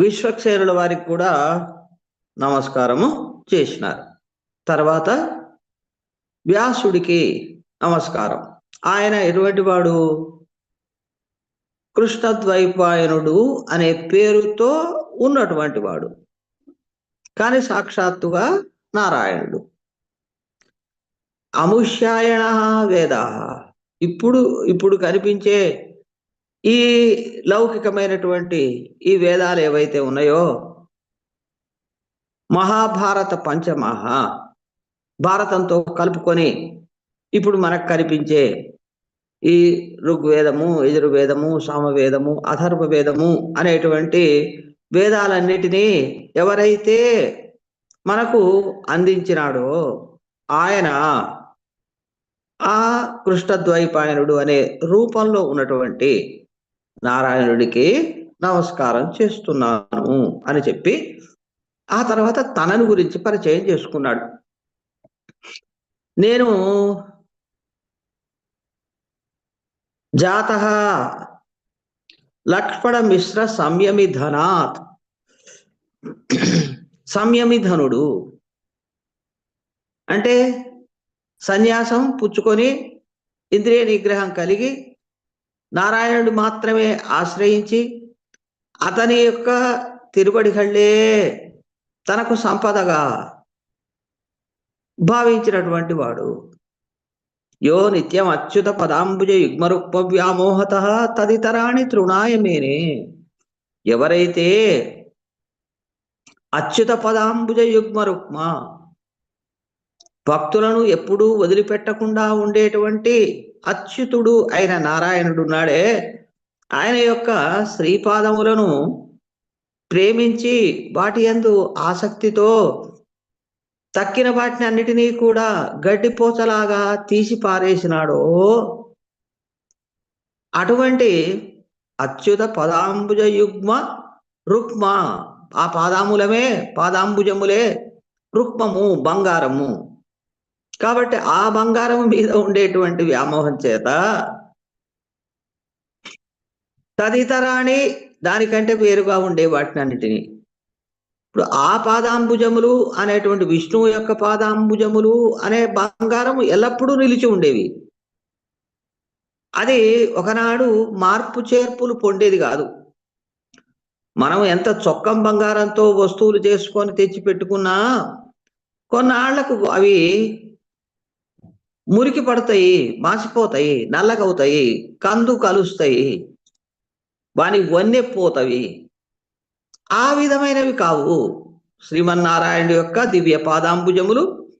విశ్వక్సేనుల వారికి కూడా నమస్కారము చేసినారు. తర్వాత వ్యాసుడికి నమస్కారం. ఆయన ఎటువంటి వాడు కృష్ణద్వైపాయనుడు అనే పేరుతో ఉన్నటువంటి వాడు కానీ సాక్షాత్తుగా నారాయణుడు. అముష్యాయణ వేద. ఇప్పుడు ఇప్పుడు కనిపించే ఈ లౌకికమైనటువంటి ఈ వేదాలు ఏవైతే ఉన్నాయో మహాభారత పంచమహా భారతంతో కలుపుకొని ఇప్పుడు మనకు కనిపించే ఈ ఋగ్వేదము యజుర్వేదము సామవేదము అథర్వ వేదము అనేటువంటి వేదాలన్నిటినీ ఎవరైతే మనకు అందించినాడో ఆయన ఆ కృష్ణద్వైపాయనుడు అనే రూపంలో ఉన్నటువంటి నారాయణుడికి నమస్కారం చేస్తున్నాను అని చెప్పి ఆ తర్వాత తనను గురించి పరిచయం చేసుకున్నాడు. నేను జాత లక్ష్మణ మిశ్ర సంయమి ధనాత్ సంయమి ధనుడు అంటే సన్యాసం పుచ్చుకొని ఇంద్రియ నిగ్రహం కలిగి నారాయణుడు మాత్రమే ఆశ్రయించి అతని యొక్క తిరుబడిహళ్ళే తనకు సంపదగా భావించినటువంటి వాడు. యో నిత్యం అచ్యుత పదాంబుజ యుగ్మరుక్మ వ్యామోహత తదితరాణి తృణాయమేనే ఎవరైతే అచ్యుత పదాంబుజ యుగ్మరుక్మ భక్తులను ఎప్పుడూ వదిలిపెట్టకుండా ఉండేటువంటి అచ్యుతుడు అయిన నారాయణుడు ఉన్నాడే. ఆయన యొక్క శ్రీపాదములను ప్రేమించి వాటి యందు ఆసక్తితో తక్కిన వాటిని అన్నిటినీ కూడా గడ్డిపోతలాగా తీసి పారేసినాడో అటువంటి అచ్యుత పదాంబుజ యుగ్మ రుక్మ ఆ పాదాములమే పాదాంబుజములే రుక్మము బంగారము. కాబట్టి ఆ బంగారం మీద ఉండేటువంటి వ్యామోహం చేత తదితరాణి దానికంటే వేరుగా ఉండే వాటిని అన్నిటినీ ఇప్పుడు ఆ పాదాంబుజములు అనేటువంటి విష్ణువు యొక్క పాదాంబుజములు అనే బంగారం ఎల్లప్పుడూ నిలిచి ఉండేవి. అది ఒకనాడు మార్పు చేర్పులు పొందేది కాదు. మనం ఎంత చొక్కం బంగారంతో వస్తువులు చేసుకొని తెచ్చి పెట్టుకున్నా కొన్నాళ్ళకు అవి మురికి పడతాయి మాసిపోతాయి నల్లగవుతాయి కందు కలుస్తాయి వాని వన్నెపోతవి ఆ విధమైనవి కావు. శ్రీమన్నారాయణుడి యొక్క దివ్య పాదాంబుజములు.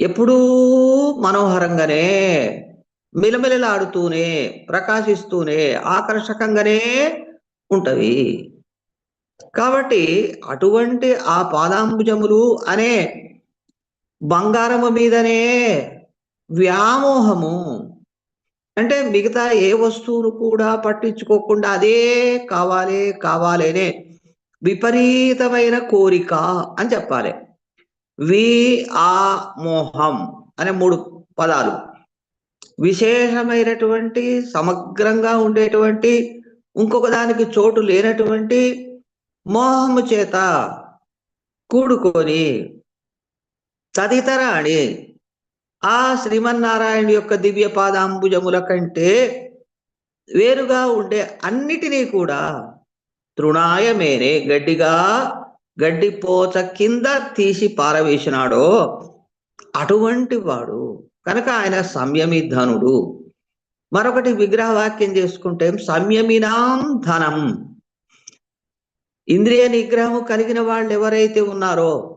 ఎప్పుడూ మనోహరంగానే మిలమిలలాడుతూనే ప్రకాశిస్తూనే ఆకర్షకంగానే ఉంటవి. కాబట్టి అటువంటి ఆ పాదాంబుజములు అనే బంగారము మీదనే వ్యామోహము. అంటే మిగతా ఏ వస్తువును కూడా పట్టించుకోకుండా అదే కావాలి కావాలనే విపరీతమైన కోరిక అని చెప్పాలి. వి ఆ మోహం అనే మూడు పదాలు. విశేషమైనటువంటి సమగ్రంగా ఉండేటువంటి ఇంకొక దానికి చోటు లేనటువంటి మోహము చేత కూడుకొని తదితరాణి. ఆ శ్రీమన్నారాయణ యొక్క దివ్య పాదాంబుజముల కంటే వేరుగా ఉండే అన్నిటినీ కూడా తృణాయ మేనే గడ్డిగా గడ్డి పోచ కింద తీసి పారవేసినాడో అటువంటి వాడు. కనుక ఆయన సంయమి ధనుడు. మరొకటి విగ్రహ వాక్యం చేసుకుంటే సంయమినాం ధనం. ఇంద్రియ నిగ్రహము కలిగిన వాళ్ళు ఎవరైతే ఉన్నారో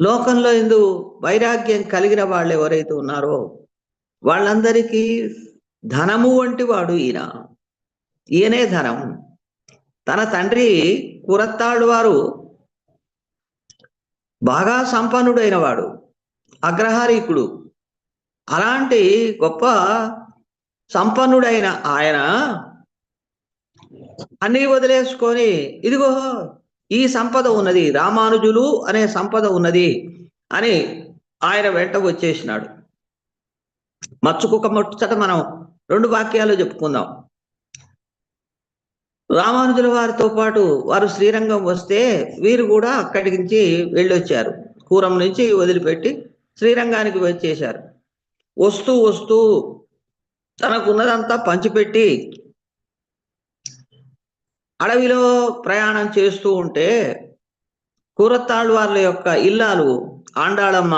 లోకంలో ఎందు వైరాగ్యం కలిగిన వాళ్ళు ఎవరైతే ఉన్నారో వాళ్ళందరికీ ధనము వంటి వాడు ఈయన. ఈయనే ధనం. తన తండ్రి కురత్తాడు వారు బాగా సంపన్నుడైన వాడు అగ్రహారీకుడు. అలాంటి గొప్ప సంపన్నుడైన ఆయన అన్ని వదిలేసుకొని ఇదిగో ఈ సంపద ఉన్నది. రామానుజులు అనే సంపద ఉన్నది అని ఆయన వెంట వచ్చేసినాడు. మచ్చుకుక ముచ్చట మనం రెండు వాక్యాలు చెప్పుకుందాం. రామానుజుల వారితో పాటు వారు శ్రీరంగం వస్తే వీరు కూడా అక్కడి నుంచి వెళ్ళొచ్చారు. కూరం నుంచి వదిలిపెట్టి శ్రీరంగానికి వచ్చేశారు. వస్తూ వస్తూ తనకున్నదంతా పంచిపెట్టి అడవిలో ప్రయాణం చేస్తూ ఉంటే కూరత్తాళ్ళు వాళ్ళ యొక్క ఇల్లాలు ఆండాళమ్మ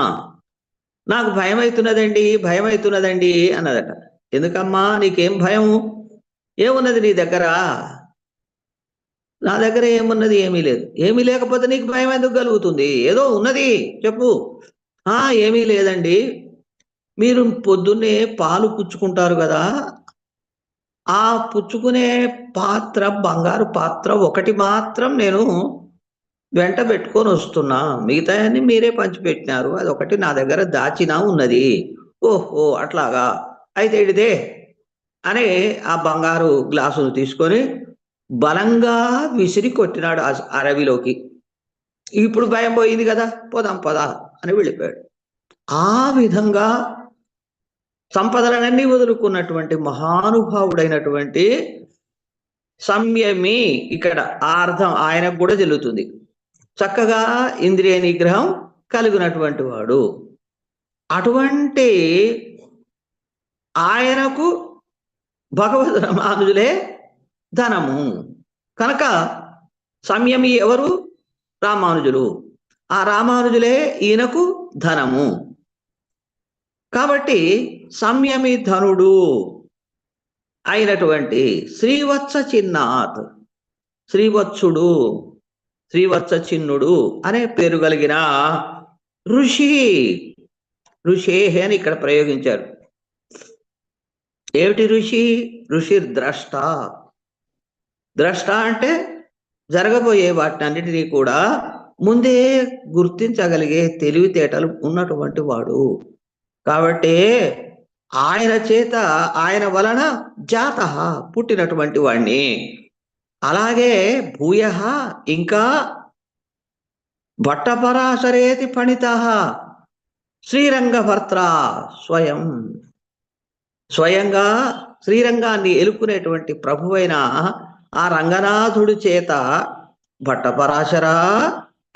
నాకు భయం అవుతున్నదండి భయం అవుతున్నదండి అన్నదట. ఎందుకమ్మా నీకేం భయం ఏమున్నది నీ దగ్గర? నా దగ్గర ఏమున్నది ఏమీ లేదు. ఏమీ లేకపోతే నీకు భయం ఎందుకు కలుగుతుంది? ఏదో ఉన్నది చెప్పు. ఆ ఏమీ లేదండి. మీరు పొద్దున్నే పాలు పుచ్చుకుంటారు కదా ఆ పుచ్చుకునే పాత్ర బంగారు పాత్ర ఒకటి మాత్రం నేను వెంట పెట్టుకొని వస్తున్నా. మిగతాయన్ని మీరే పంచిపెట్టినారు. అది ఒకటి నా దగ్గర దాచినా ఉన్నది. ఓహో అట్లాగా? అయితే ఇడిదే అని ఆ బంగారు గ్లాసును తీసుకొని బలంగా విసిరి కొట్టినాడు ఆ ఇప్పుడు భయం పోయింది కదా? పోదాం పదా అని వెళ్ళిపోయాడు. ఆ విధంగా సంపదలన్నీ వదులుకున్నటువంటి మహానుభావుడైనటువంటి సంయమి ఇక్కడ ఆ అర్థం ఆయనకు కూడా చెల్లుతుంది. చక్కగా ఇంద్రియ నిగ్రహం కలిగినటువంటి వాడు. అటువంటి ఆయనకు భగవద్ రామానుజులే ధనము. కనుక సంయమి ఎవరు? రామానుజులు. ఆ రామానుజులే ఈయనకు ధనము. కాబట్టి సంయమి ధనుడు అయినటువంటి శ్రీవత్స చిన్నాత్ శ్రీవత్సుడు శ్రీవత్స చిన్నుడు అనే పేరు కలిగిన ఋషి ఋషేహే అని ఇక్కడ ప్రయోగించారు. ఏమిటి ఋషి? ఋషి ద్రష్ట. ద్రష్ట అంటే జరగబోయే వాటినన్నిటినీ కూడా ముందే గుర్తించగలిగే తెలివితేటలు ఉన్నటువంటి వాడు. కాబట్టి ఆయన చేత ఆయన వలన జాత పుట్టినటువంటి వాణ్ణి. అలాగే భూయ ఇంకా భట్టపరాశరేతి పణిత శ్రీరంగభర్త్ర స్వయం. స్వయంగా శ్రీరంగాన్ని ఎలుకునేటువంటి ప్రభువైన ఆ రంగనాథుడి చేత భట్టపరాశరా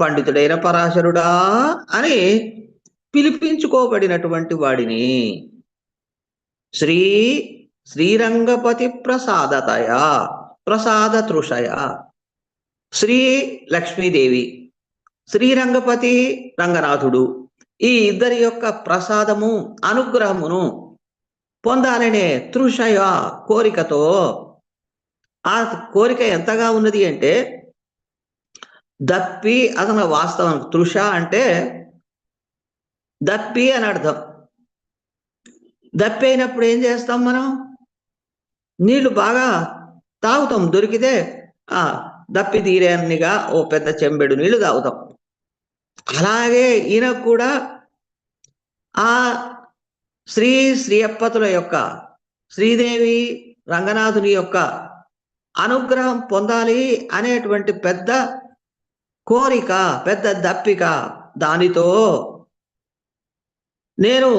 పండితుడైన పరాశరుడా అని పిలిపించుకోబడినటువంటి వాడిని. శ్రీ శ్రీరంగపతి ప్రసాదతయ ప్రసాద తృషయ శ్రీ లక్ష్మీదేవి శ్రీరంగపతి రంగనాథుడు ఈ ఇద్దరి యొక్క ప్రసాదము అనుగ్రహమును పొందాలనే తృషయ కోరికతో ఆ కోరిక ఎంతగా ఉన్నది అంటే దప్పి అతను వాస్తవం తృష అంటే దప్పి అని అర్థం. దప్పి అయినప్పుడు ఏం చేస్తాం మనం? నీళ్ళు బాగా తాగుతాం. దొరికితే ఆ దప్పి తీరేనిగా ఓ పెద్ద చెంబెడు నీళ్ళు తాగుతాం. అలాగే ఈయన కూడా ఆ శ్రీ శ్రీయప్పతుల యొక్క శ్రీదేవి రంగనాథుని యొక్క అనుగ్రహం పొందాలి అనేటువంటి పెద్ద కోరిక పెద్ద దప్పిక దానితో నేను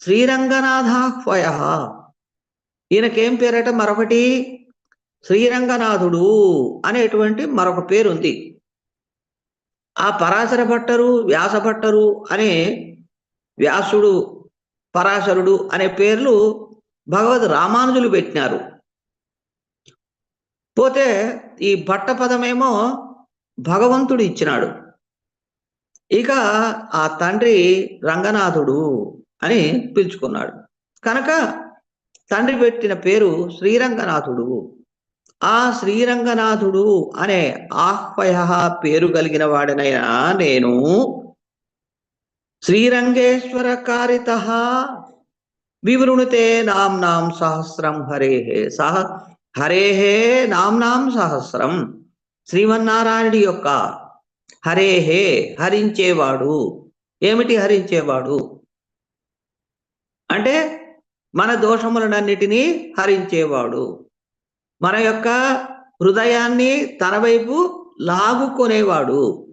శ్రీరంగనాథాహ్వయ ఈయనకేం పేరట? మరొకటి శ్రీరంగనాథుడు అనేటువంటి మరొక పేరు ఉంది ఆ పరాశర భట్టరు వ్యాస భట్టరు అనే వ్యాసుడు పరాశరుడు అనే పేర్లు భగవద్ రామానుజులు పెట్టినారు. పోతే ఈ భట్ట పదమేమో భగవంతుడు ఇచ్చినాడు. ఇక ఆ తండ్రి రంగనాథుడు అని పిలుచుకున్నాడు. కనుక తండ్రి పెట్టిన పేరు శ్రీరంగనాథుడు. ఆ శ్రీరంగనాథుడు అనే ఆహ్వయ పేరు కలిగిన వాడినైనా నేను శ్రీరంగేశ్వర కారిత వివృణుతే నామ్నాం సహస్రం హరేహే సహ హరేహే నామ్నాం సహస్రం. శ్రీమన్నారాయణుడి యొక్క హరేహే హరించేవాడు. ఏమిటి హరించేవాడు? అంటే మన దోషములనన్నిటినీ హరించేవాడు. మన యొక్క హృదయాన్ని తన వైపు లాగుకొనేవాడు.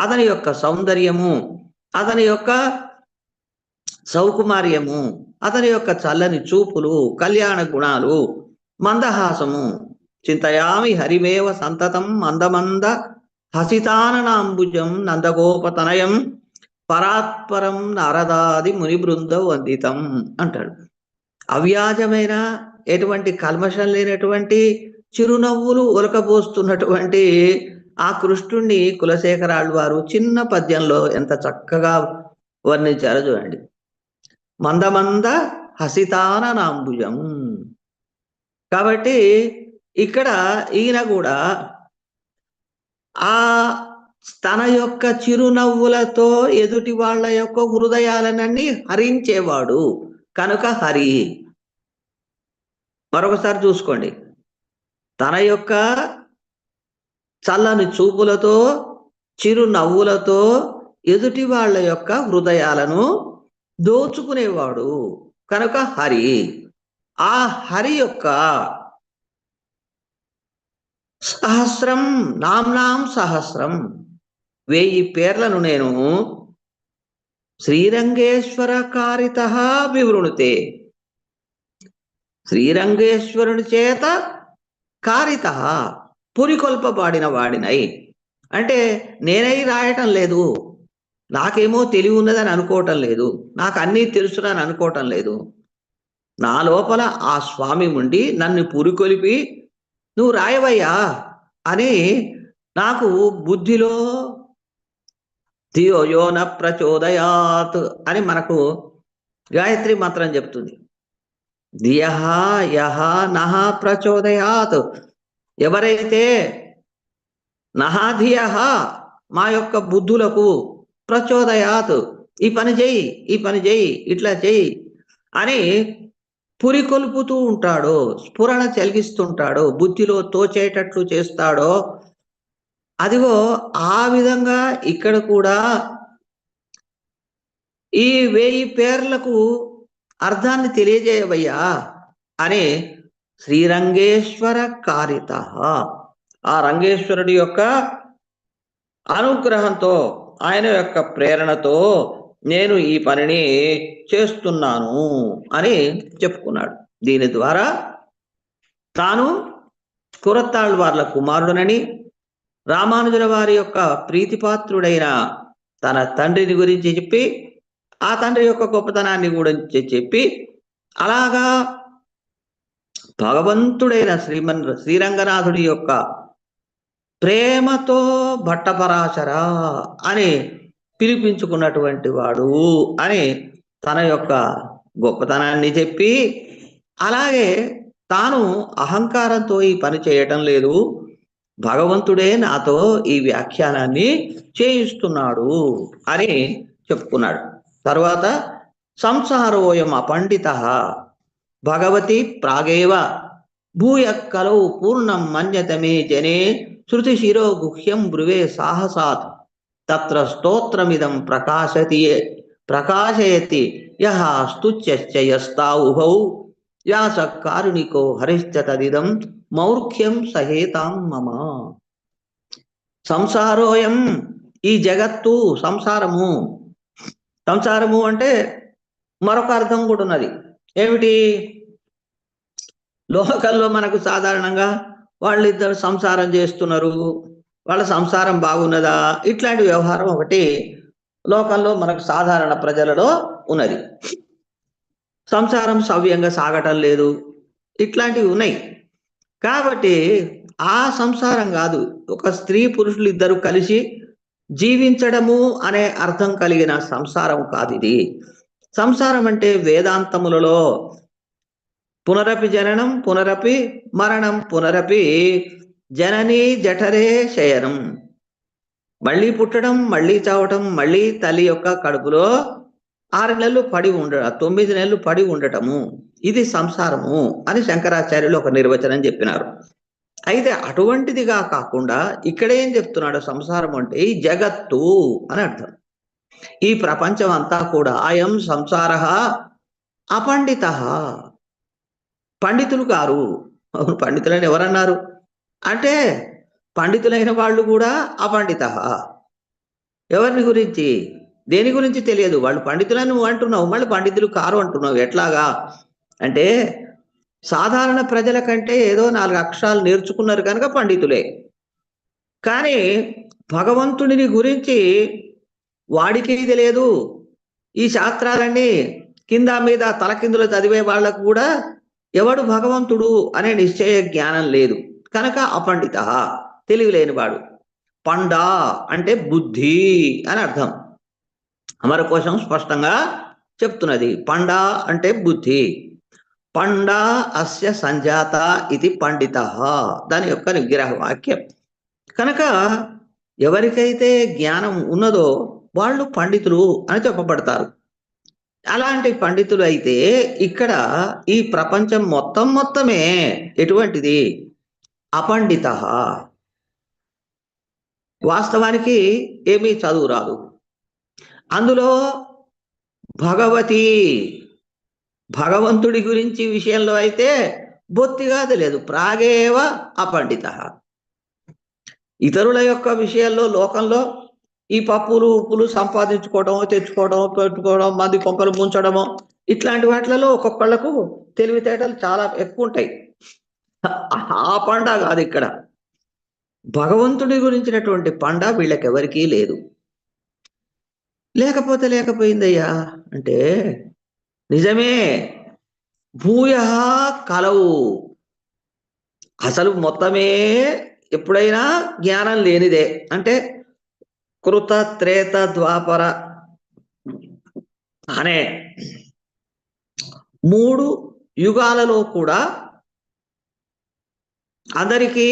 అతని యొక్క సౌందర్యము అతని యొక్క సౌకుమార్యము అతని యొక్క చల్లని చూపులు కళ్యాణ గుణాలు మందహాసము. చింతయామి హరిమేవ సంతతం మందమంద హసితాననాంబుజం నందగోపతనయం పరాత్పరం నారదాది ముని బృంద వందితం అంటాడు. అవ్యాజమైన ఎటువంటి కల్మషం లేనటువంటి చిరునవ్వులు ఉలకబోస్తున్నటువంటి ఆ కృష్ణుణ్ణి కులశేఖరాళ్ళు వారు చిన్న పద్యంలో ఎంత చక్కగా వర్ణించారో చూడండి. మందమంద హసితాననాంబుజం. కాబట్టి ఇక్కడ ఈయన కూడా ఆ తన యొక్క చిరునవ్వులతో ఎదుటి వాళ్ళ యొక్క హృదయాలనన్నీ హరించేవాడు. కనుక హరి. మరొకసారి చూసుకోండి. తన యొక్క చల్లని చూపులతో చిరునవ్వులతో ఎదుటి వాళ్ళ యొక్క హృదయాలను దోచుకునేవాడు. కనుక హరి. ఆ హరి యొక్క సహస్రం నామ్నాం సహస్రం. వేయి పేర్లను నేను శ్రీరంగేశ్వర కారిత వివృణుతే. శ్రీరంగేశ్వరుని చేత కారిత పురికొల్పబాడిన వాడినై. అంటే నేనై రాయటం లేదు. నాకేమో తెలివి ఉన్నదని అనుకోవటం లేదు. నాకు అన్నీ తెలుసునని అనుకోవటం లేదు. నా లోపల ఆ స్వామి ఉండి నన్ను పురికొలిపి నువ్వు రాయవయ్యా అని నాకు బుద్ధిలో ధియోయోన ప్రచోదయాత్ అని మనకు గాయత్రి మంత్రం చెప్తుంది. ధియహ యహ నహ ప్రచోదయాత్. ఎవరైతే నహాధియహ మా యొక్క బుద్ధులకు ప్రచోదయాత్ ఈ పని చేయి ఈ పని చేయి ఇట్లా చేయి అని పురికొల్పుతూ ఉంటాడో స్ఫురణ చెలిగిస్తుంటాడో బుద్ధిలో తోచేటట్లు చేస్తాడో అదిగో ఆ విధంగా ఇక్కడ కూడా ఈ వేయి పేర్లకు అర్థాన్ని తెలియజేయవయ్యా అని శ్రీరంగేశ్వర కారిత. ఆ రంగేశ్వరుడి యొక్క అనుగ్రహంతో ఆయన యొక్క ప్రేరణతో నేను ఈ పనిని చేస్తున్నాను అని చెప్పుకున్నాడు. దీని ద్వారా తాను కురత్తాళ్ వార్ల కుమారుడునని రామానుజుల వారి యొక్క ప్రీతిపాత్రుడైన తన తండ్రిని గురించి చెప్పి ఆ తండ్రి యొక్క గొప్పతనాన్ని గురించి చెప్పి అలాగా భగవంతుడైన శ్రీమన్ శ్రీరంగనాథుడి యొక్క ప్రేమతో భట్టపరాశర అని పిలిపించుకున్నటువంటి వాడు అని తన యొక్క గొప్పతనాన్ని చెప్పి అలాగే తాను అహంకారంతో ఈ పని చేయటం లేదు. భగవంతుడే నాతో ఈ వ్యాఖ్యానాన్ని చేయిస్తున్నాడు అని చెప్పుకున్నాడు. తర్వాత సంసారోయం అపండిత భగవతి ప్రాగేవ భూయక్కలో పూర్ణం మన్యతమే జనే శృతి శిరో గుహ్యం బ్రువే సాహసాత్ తత్ర స్తోత్రమిదం ప్రకాశతి ప్రకాశయతి. యహ స్తుత్యశ్చ యస్తా ఉభౌ వ్యాస కారుణికో హరిశ్చ తదిదం మౌర్ఖ్యం సహేతాం మమ. సంసారోయం ఈ జగత్తు సంసారము. సంసారము అంటే మరొక అర్థం కూడా ఉన్నది. ఏమిటి? లోకల్లో మనకు సాధారణంగా వాళ్ళిద్దరు సంసారం చేస్తున్నారు. వాళ్ళ సంసారం బాగున్నదా? ఇట్లాంటి వ్యవహారం ఒకటి లోకంలో మనకు సాధారణ ప్రజలలో ఉన్నది. సంసారం సవ్యంగా సాగటం లేదు. ఇట్లాంటివి ఉన్నాయి. కాబట్టి ఆ సంసారం కాదు. ఒక స్త్రీ పురుషులు ఇద్దరు కలిసి జీవించడము అనే అర్థం కలిగిన సంసారం కాదు ఇది. సంసారం అంటే వేదాంతములలో పునరపి జననం పునరపి మరణం పునరపి జనని జఠరే శయనం. మళ్ళీ పుట్టడం మళ్ళీ చావటం మళ్ళీ తల్లి యొక్క కడుపులో ఆరు నెలలు పడి ఉండడం తొమ్మిది నెలలు పడి ఉండటము. ఇది సంసారము అని శంకరాచార్యులు ఒక నిర్వచనం చెప్పినారు. అయితే అటువంటిదిగా కాకుండా ఇక్కడేం చెప్తున్నాడు సంసారం అంటే ఈ జగత్తు అని అర్థం. ఈ ప్రపంచం అంతా కూడా అయం సంసార అపండిత. పండితులు కారు. పండితులని ఎవరన్నారు? అంటే పండితులైన వాళ్ళు కూడా అపండిత. ఎవరిని గురించి? దేని గురించి తెలియదు. వాళ్ళు పండితులను అంటున్నావు. మళ్ళీ పండితులు కారు అంటున్నావు. ఎట్లాగా? అంటే సాధారణ ప్రజల కంటే ఏదో నాలుగు అక్షరాలు నేర్చుకున్నారు కనుక పండితులే. కానీ భగవంతుడిని గురించి వాడికి తెలియదు. ఈ శాస్త్రాలన్నీ కింద మీద తలకిందులు చదివే వాళ్ళకు కూడా ఎవడు భగవంతుడు అనే నిశ్చయ జ్ఞానం లేదు. కనుక అపండిత. తెలివి లేనివాడు పండ అంటే బుద్ధి అని అర్థం. అమరకోశం స్పష్టంగా చెప్తున్నది. పండ అంటే బుద్ధి. పండ అస్య సంజాత ఇది పండిత. దాని యొక్క నిగ్రహ వాక్యం కనుక ఎవరికైతే జ్ఞానం ఉన్నదో వాళ్ళు పండితులు అని చెప్పబడతారు. అలాంటి పండితులు అయితే ఇక్కడ ఈ ప్రపంచం మొత్తం మొత్తమే ఎటువంటిది? అపండిత. వాస్తవానికి ఏమీ చదువు రాదు. అందులో భగవతి భగవంతుడి గురించి విషయంలో అయితే బొత్తిగా తెలియదు ప్రాగేవ అపండిత. ఇతరుల యొక్క విషయాల్లో లోకంలో ఈ పప్పులు ఉప్పులు సంపాదించుకోవడం తెచ్చుకోవడం పెట్టుకోవడం మంది కొంకలు ముంచడము ఇట్లాంటి వాటిలలో ఒక్కొక్కళ్ళకు తెలివితేటలు చాలా ఎక్కువ ఉంటాయి. ఆ పండ కాదు ఇక్కడ. భగవంతుడి గురించినటువంటి పండ వీళ్ళకి ఎవరికీ లేదు. లేకపోతే లేకపోయిందయ్యా అంటే నిజమే. భూయ కలవు అసలు మొత్తమే ఎప్పుడైనా జ్ఞానం లేనిదే. అంటే కృత త్రేత ద్వాపర అనే మూడు యుగాలలో కూడా అందరికీ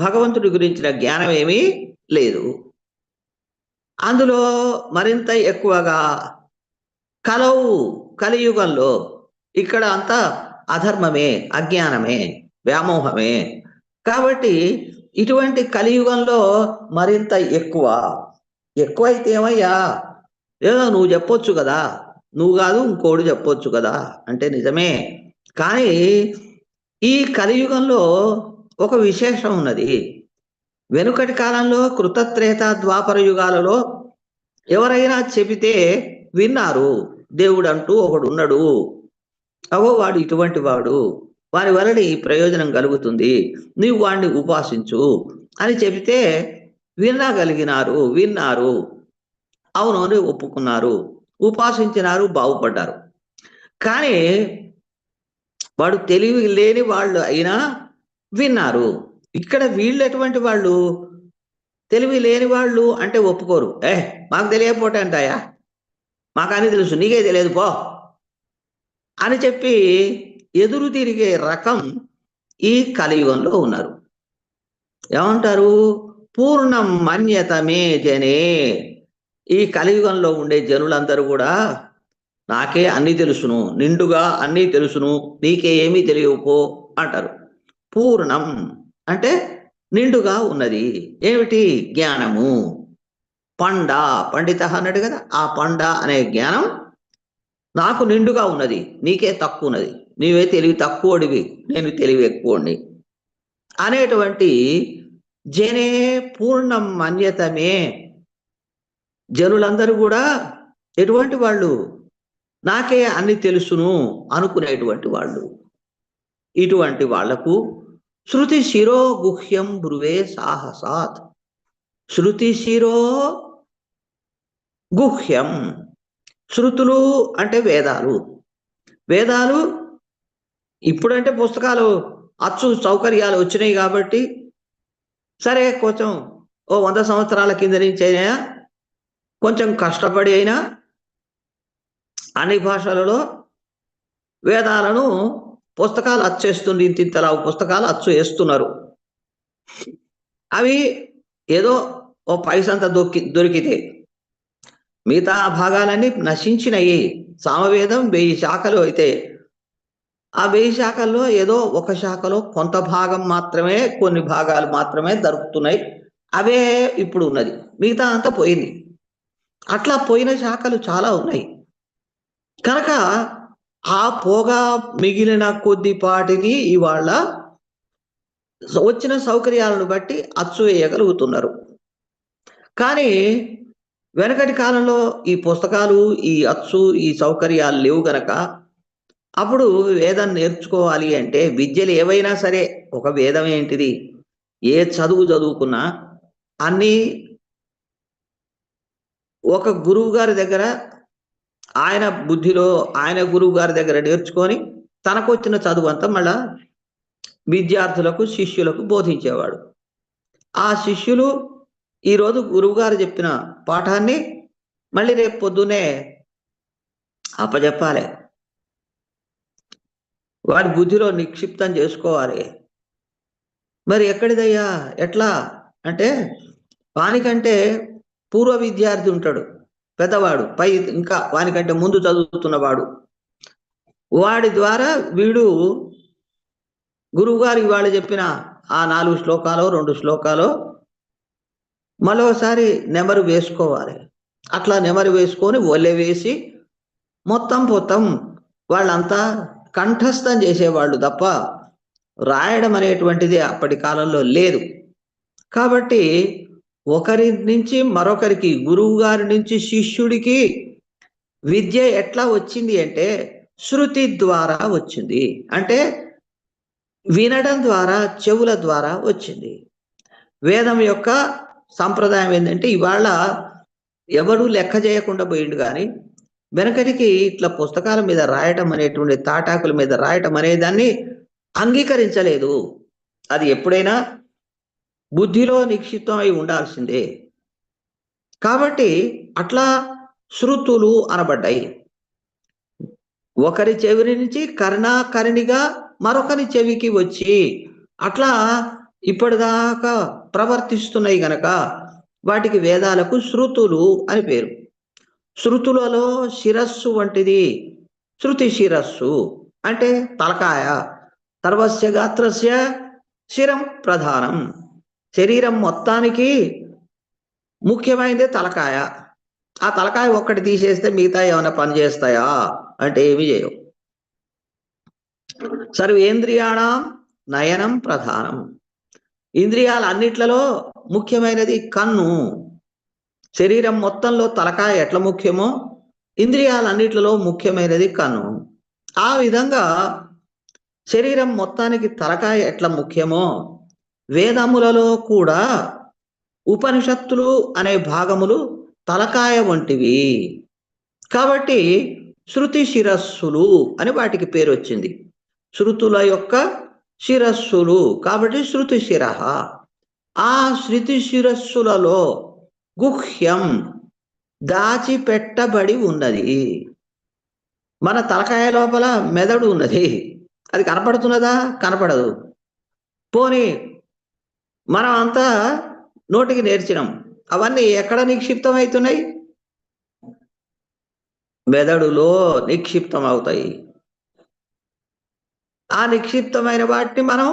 భగవంతుడి గురించిన జ్ఞానం ఏమీ లేదు. అందులో మరింత ఎక్కువగా కలవు కలియుగంలో ఇక్కడ అంతా అధర్మమే అజ్ఞానమే వ్యామోహమే. కాబట్టి ఇటువంటి కలియుగంలో మరింత ఎక్కువ. ఎక్కువ అయితే ఏమయ్యా? ఏదో నువ్వు చెప్పొచ్చు కదా. నువ్వు కాదు ఇంకోడు చెప్పొచ్చు కదా. అంటే నిజమే. కానీ ఈ కలియుగంలో ఒక విశేషం ఉన్నది. వెనుకటి కాలంలో కృతత్రేత ద్వాపర యుగాలలో ఎవరైనా చెబితే విన్నారు దేవుడు అంటూ ఒకడు ఉన్నాడు. అవో వాడు ఇటువంటి వాడు. వారి వలన ఈ ప్రయోజనం కలుగుతుంది. నీవు వాడిని ఉపాసించు. అని చెబితే వినగలిగినారు విన్నారు. అవును అని ఒప్పుకున్నారు. ఉపాసించినారు బాగుపడ్డారు. కానీ వాడు తెలివి లేని వాళ్ళు అయినా విన్నారు. ఇక్కడ వీళ్ళు ఎటువంటి వాళ్ళు? తెలివి లేని వాళ్ళు అంటే ఒప్పుకోరు. ఏ మాకు తెలియకపోతే అంటాయా? మాకు అని తెలుసు నీకే తెలియదు పో అని చెప్పి ఎదురు తిరిగే రకం ఈ కలియుగంలో ఉన్నారు. ఏమంటారు? పూర్ణ మన్యతమే జనే. ఈ కలియుగంలో ఉండే జనులందరూ కూడా నాకే అన్ని తెలుసును నిండుగా అన్నీ తెలుసును నీకే ఏమీ పో అంటారు. పూర్ణం. అంటే నిండుగా ఉన్నది. ఏమిటి? జ్ఞానము. పండ. పండిత అన్నాడు కదా. ఆ పండ అనే జ్ఞానం నాకు నిండుగా ఉన్నది. నీకే తక్కువ ఉన్నది. నీవే తెలివి తక్కువడివి. నేను తెలివి ఎక్కువని అనేటువంటి జనే పూర్ణం మన్యతమే జనులందరూ కూడా ఎటువంటి వాళ్ళు? నాకే అన్ని తెలుసును అనుకునేటువంటి వాళ్ళు. ఇటువంటి వాళ్ళకు శృతి శిరో గుహ్యం బ్రువే సాహసాత్. శృతి శిరో గుహ్యం. శృతులు అంటే వేదాలు. వేదాలు ఇప్పుడంటే పుస్తకాలు అచ్చు సౌకర్యాలు వచ్చినాయి కాబట్టి సరే కొంచెం ఓ వంద సంవత్సరాల కింద నుంచి అయినా కొంచెం కష్టపడి అయినా అన్ని భాషలలో వేదాలను పుస్తకాలు అచ్చేస్తుంది ఇంతింతలా పుస్తకాలు అచ్చు వేస్తున్నారు. అవి ఏదో ఓ పైసంత దొరికి దొరికితే మిగతా భాగాలన్నీ నశించినవి సామవేదం వెయ్యి శాఖలు అయితే ఆ వెయ్యి శాఖల్లో ఏదో ఒక శాఖలో కొంత భాగం మాత్రమే కొన్ని భాగాలు మాత్రమే దొరుకుతున్నాయి. అవే ఇప్పుడు ఉన్నది. మిగతా అంతా పోయింది. అట్లా పోయిన శాఖలు చాలా ఉన్నాయి. కనుక ఆ పోగా మిగిలిన కొద్దిపాటిని ఇవాళ వచ్చిన సౌకర్యాలను బట్టి అచ్చు వేయగలుగుతున్నారు. కానీ వెనకటి కాలంలో ఈ పుస్తకాలు ఈ అచ్చు ఈ సౌకర్యాలు లేవు గనక అప్పుడు వేదం నేర్చుకోవాలి అంటే విద్యలు ఏవైనా సరే ఒక వేదం ఏంటిది? ఏ చదువు చదువుకున్నా అన్నీ ఒక గురువు గారి దగ్గర ఆయన బుద్ధిలో ఆయన గురువు గారి దగ్గర నేర్చుకొని తనకు వచ్చిన చదువు అంతా మళ్ళా విద్యార్థులకు శిష్యులకు బోధించేవాడు. ఆ శిష్యులు ఈరోజు గురువుగారు చెప్పిన పాఠాన్ని మళ్ళీ రేపు పొద్దునే అప్పచెప్పాలి వాడి బుద్ధిలో నిక్షిప్తం చేసుకోవాలి. మరి ఎక్కడిదయ్యా? ఎట్లా? అంటే వానికంటే పూర్వ విద్యార్థి ఉంటాడు. పెద్దవాడు పై ఇంకా వానికంటే ముందు చదువుతున్నవాడు. వాడి ద్వారా వీడు గురువుగారు ఇవాళ చెప్పిన ఆ నాలుగు శ్లోకాలు రెండు శ్లోకాలు మరోసారి నెమరు వేసుకోవాలి. అట్లా నెమరు వేసుకొని ఒల్లె వేసి మొత్తం మొత్తం వాళ్ళంతా కంఠస్థం చేసేవాళ్ళు తప్ప రాయడం అనేటువంటిది అప్పటి కాలంలో లేదు. కాబట్టి ఒకరి నుంచి మరొకరికి గురువు గారి నుంచి శిష్యుడికి విద్య ఎట్లా వచ్చింది అంటే శృతి ద్వారా వచ్చింది. అంటే వినడం ద్వారా చెవుల ద్వారా వచ్చింది. వేదం యొక్క సంప్రదాయం ఏంటంటే ఇవాళ ఎవడు లెక్క చేయకుండా పోయిండు కానీ వెనకటికి ఇట్లా పుస్తకాల మీద రాయటం అనేటువంటి తాటాకుల మీద రాయటం అనేదాన్ని అంగీకరించలేదు. అది ఎప్పుడైనా బుద్ధిలో నిక్షిప్తం అయి ఉండాల్సిందే. కాబట్టి అట్లా శృతులు అనబడ్డాయి. ఒకరి చెవి నుంచి కర్ణాకర్ణిగా మరొకరి చెవికి వచ్చి అట్లా ఇప్పటిదాకా ప్రవర్తిస్తున్నాయి గనక వాటికి వేదాలకు శృతులు అని పేరు. శృతులలో శిరస్సు వంటిది. శృతి శిరస్సు అంటే తలకాయ. సర్వస్య గాత్రస్య శిరం ప్రధానం. శరీరం మొత్తానికి ముఖ్యమైనది తలకాయ. ఆ తలకాయ ఒక్కటి తీసేస్తే మిగతా ఏమైనా పని చేస్తాయా? అంటే ఏమి చేయవు. సర్వేంద్రియాణ నయనం ప్రధానం. ఇంద్రియాలన్నిట్లలో ముఖ్యమైనది కన్ను. శరీరం మొత్తంలో తలకాయ ఎట్లా ముఖ్యమో? ఇంద్రియాలన్నిట్లలో ముఖ్యమైనది కన్ను. ఆ విధంగా శరీరం మొత్తానికి తలకాయ ఎట్లా ముఖ్యమో? వేదములలో కూడా ఉపనిషత్తులు అనే భాగములు తలకాయ వంటివి. కాబట్టి శృతి శిరస్సులు అని వాటికి పేరు వచ్చింది. శృతుల యొక్క శిరస్సులు. కాబట్టి శృతి శిర ఆ శృతి శిరస్సులలో గుహ్యం దాచిపెట్టబడి ఉన్నది. మన తలకాయ లోపల మెదడు ఉన్నది. అది కనపడుతున్నదా? కనపడదు. పోనీ మనం అంతా నోటికి నేర్చినాం. అవన్నీ ఎక్కడ నిక్షిప్తం అవుతున్నాయి మెదడులో నిక్షిప్తం అవుతాయి ఆ నిక్షిప్తమైన వాటిని మనం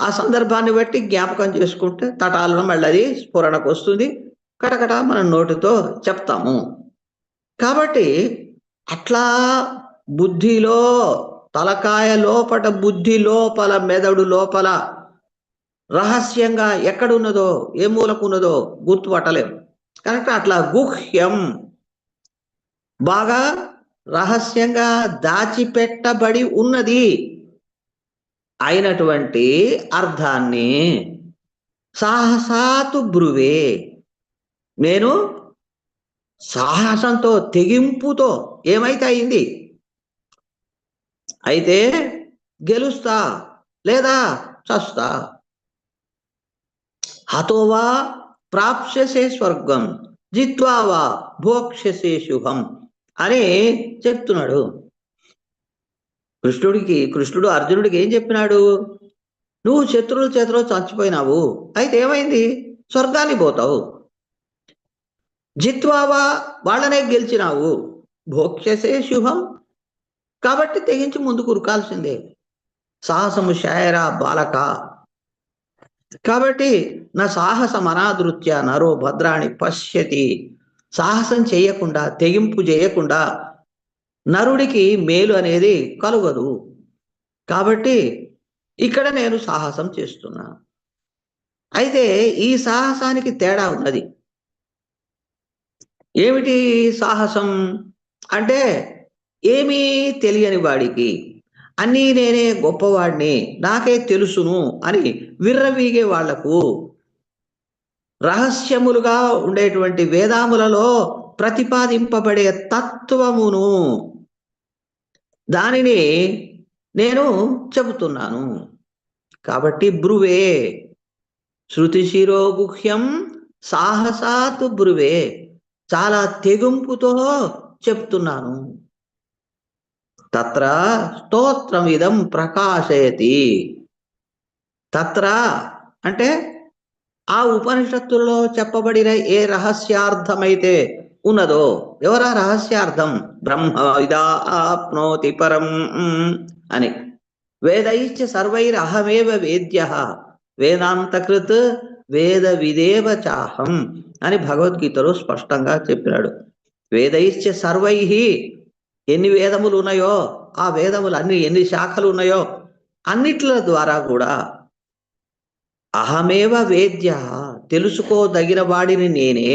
ఆ సందర్భాన్ని బట్టి జ్ఞాపకం చేసుకుంటే తటాలను మళ్ళీ అది స్ఫురణకు వస్తుంది. కటకట మనం నోటితో చెప్తాము. కాబట్టి అట్లా బుద్ధిలో తలకాయ లోపట బుద్ధి లోపల మెదడు లోపల రహస్యంగా ఎక్కడున్నదో ఏ మూలకున్నదో గుర్తుపట్టలేము కనుక అట్లా గుహ్యం. బాగా రహస్యంగా దాచిపెట్టబడి ఉన్నది. అయినటువంటి అర్థాన్ని సాహసాతు బ్రువే. నేను సాహసంతో తెగింపుతో ఏమైతే అయింది? అయితే గెలుస్తా లేదా చస్తా? హతోవా ప్రాప్స్యసే స్వర్గం జిత్వావా భోక్ష్యసే శుభం అని చెప్తున్నాడు. కృష్ణుడికి కృష్ణుడు అర్జునుడికి ఏం చెప్పినాడు? నువ్వు శత్రువుల చేతిలో చచ్చిపోయినావు అయితే ఏమైంది? స్వర్గానికి పోతావు. జిత్వావా వాళ్ళనే గెలిచినావు భోక్ష్యసే శుభం కాబట్టి తెగించి ముందు కురకాల్సిందే సాహసము శాయరా బాలక కాబట్టి నా సాహసం అనాదృత్య నరో భద్రాణి పశ్యతి. సాహసం చేయకుండా తెగింపు చేయకుండా నరుడికి మేలు అనేది కలుగదు. కాబట్టి ఇక్కడ నేను సాహసం చేస్తున్నా. అయితే ఈ సాహసానికి తేడా ఉన్నది. ఏమిటి సాహసం? అంటే ఏమీ తెలియని వాడికి అన్నీ నేనే గొప్పవాడిని నాకే తెలుసును అని విర్రవీగే వాళ్ళకు రహస్యములుగా ఉండేటువంటి వేదాములలో ప్రతిపాదింపబడే తత్వమును దానిని నేను చెబుతున్నాను. కాబట్టి బ్రువే శృతి శిరోగుహ్యం సాహసాత్ బ్రువే చాలా తెగింపుతో చెప్తున్నాను. తత్ర స్తోత్రమిదం ప్రకాశయతి. తత్ర అంటే ఆ ఉపనిషత్తుల్లో చెప్పబడిన ఏ రహస్యార్థమైతే ఉన్నదో ఎవరా రహస్యార్థం? బ్రహ్మ ఇదా ఆప్నోతి పరం అని. వేదైశ్చ సర్వైరహమేవ వేద్య. వేదాంతకృత్ వేద విదేవ చాహం అని భగవద్గీతలో స్పష్టంగా చెప్పినాడు. వేదైశ్చ సర్వై ఎన్ని వేదములు ఉన్నాయో ఆ వేదములు అన్ని ఎన్ని శాఖలు ఉన్నాయో అన్నిట్ల ద్వారా కూడా అహమేవ వేద్య తెలుసుకోదగిన వాడిని నేనే.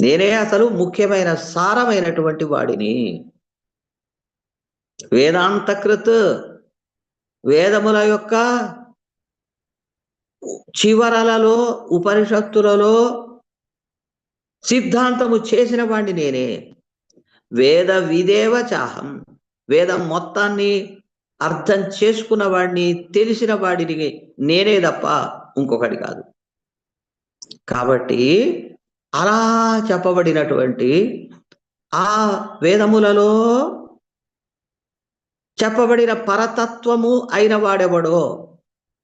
నేనే అసలు ముఖ్యమైన సారమైనటువంటి వాడిని. వేదాంతకృత్ వేదముల యొక్క చివరలలో ఉపనిషత్తులలో సిద్ధాంతము చేసిన వాడిని నేనే. వేద విదేవ చాహం వేదం మొత్తాన్ని అర్థం చేసుకున్న వాడిని తెలిసిన వాడిని నేనే తప్ప ఇంకొకటి కాదు. కాబట్టి అలా చెప్పబడినటువంటి ఆ వేదములలో చెప్పబడిన పరతత్వము అయిన వాడెవడో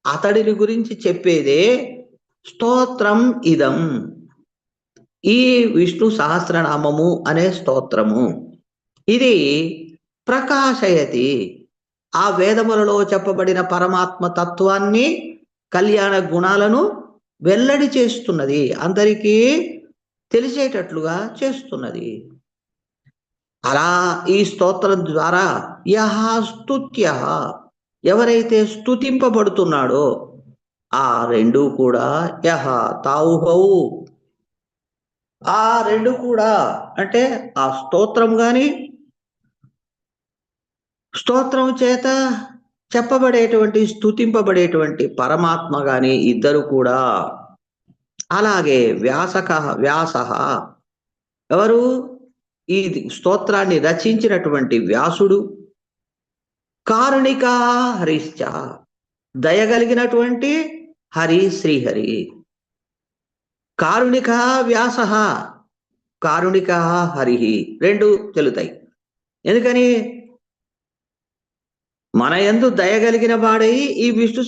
అతడిని గురించి చెప్పేదే స్తోత్రం ఇదం. ఈ విష్ణు సహస్రనామము అనే స్తోత్రము. ఇది ప్రకాశయతి. ఆ వేదములలో చెప్పబడిన పరమాత్మ తత్వాన్ని కళ్యాణ గుణాలను వెల్లడి చేస్తున్నది. అందరికీ తెలిసేటట్లుగా చేస్తున్నది. అలా ఈ స్తోత్రం ద్వారా యహ స్తుత్య. ఎవరైతే స్తుతింపబడుతున్నాడో ఆ రెండూ కూడా యహ తావుహవు ఆ రెండు కూడా అంటే ఆ స్తోత్రం గాని స్తోత్రం చేత చెప్పబడేటువంటి స్థుతింపబడేటువంటి పరమాత్మ గాని ఇద్దరు కూడా అలాగే వ్యాసక వ్యాస ఎవరు? ఈ స్తోత్రాన్ని రచించినటువంటి వ్యాసుడు కారుణిక హరిశ్చ దయగలిగినటువంటి హరి శ్రీహరి. కారుణిక వ్యాస. కారుణిక హరి. రెండు తెలుతాయి. ఎందుకని? మన ఎందు దయగలిగిన వాడై ఈ విష్ణు